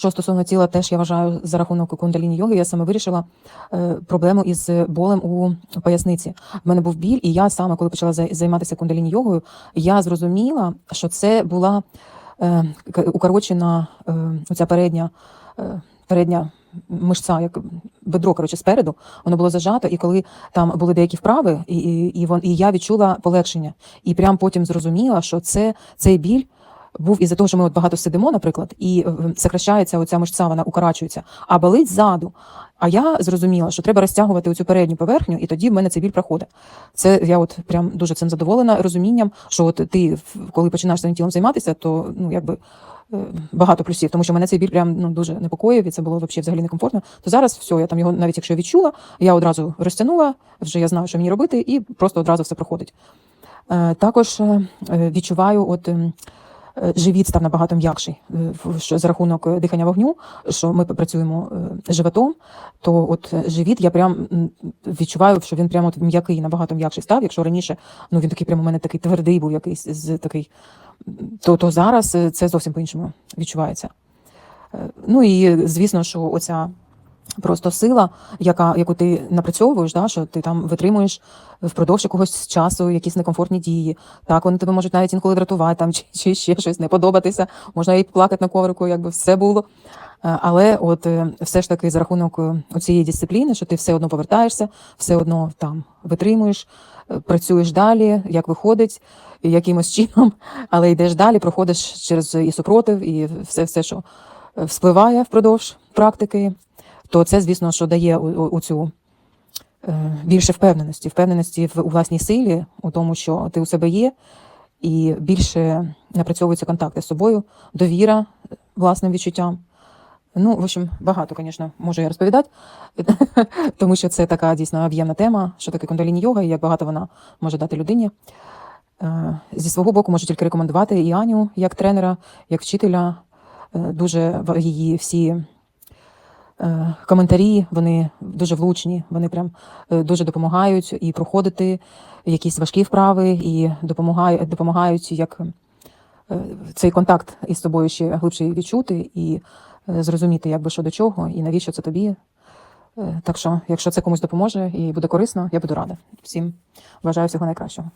Що стосовно тіла, теж я вважаю за рахунок кундаліні йоги, я саме вирішила е, проблему із болем у поясниці. В мене був біль, і я саме, коли почала займатися кундаліні йогою, я зрозуміла, що це була е, укорочена е, оця передня, передня мишця, як бедро, коротше, спереду, воно було зажато, і коли там були деякі вправи, і, і, і, і я відчула полегшення. І прям потім зрозуміла, що це цей біль був із-за того, що ми от багато сидимо, наприклад, і е, сокращається оця мишця, вона укорачується, а болить ззаду. А я зрозуміла, що треба розтягувати оцю передню поверхню, і тоді в мене цей біль проходить. Це я от прям дуже цим задоволена розумінням, що от ти, коли починаєш своїм тілом займатися, то ну якби. е, Багато плюсів, тому що мене цей біль прям ну дуже непокоїв, і це було взагалі взагалі некомфортно. То зараз все, я там його навіть якщо відчула, я одразу розтягнула, вже я знаю, що мені робити, і просто одразу все проходить. Е, Також відчуваю, от ем, живіт став набагато м'якший е, що за рахунок е, дихання вогню, що ми працюємо е, животом, то от живіт я прям відчуваю, що він прямо от м'який, набагато м'якший став. Якщо раніше ну він такий прямо у мене такий твердий був якийсь з такий, то, то зараз це зовсім по-іншому відчувається. Ну і звісно, що оця просто сила, яка, яку ти напрацьовуєш, да, що ти там витримуєш впродовж якогось часу якісь некомфортні дії. Так, вони тебе можуть навіть інколи дратувати там, чи, чи ще щось не подобатися, можна і плакати на коврику, якби все було. Е, Але от е, все ж таки за рахунок е, цієї дисципліни, що ти все одно повертаєшся, все одно там витримуєш, працюєш далі, як виходить, якимось чином, але йдеш далі, проходиш через і супротив, і все, все що вспливає впродовж практики, то це, звісно, що дає у, у, у цю е, більше впевненості, впевненості в у власній силі, у тому, що ти у себе є, і більше напрацьовуються контакти з собою, довіра е, власним відчуттям. Ну, в общем, багато, звісно, можу я розповідати, тому що це така дійсно об'ємна тема, що таке кундаліні йога і як багато вона може дати людині. Е, Зі свого боку можу тільки рекомендувати і Аню як тренера, як вчителя. Дуже її всі коментарі, вони дуже влучні, вони прям е, дуже допомагають і проходити якісь важкі вправи, і допомагають, допомагають як е, цей контакт із тобою ще глибше відчути і е, зрозуміти, як би що до чого, і навіщо це тобі. Е, Так що, якщо це комусь допоможе і буде корисно, я буду рада. Всім бажаю всього найкращого.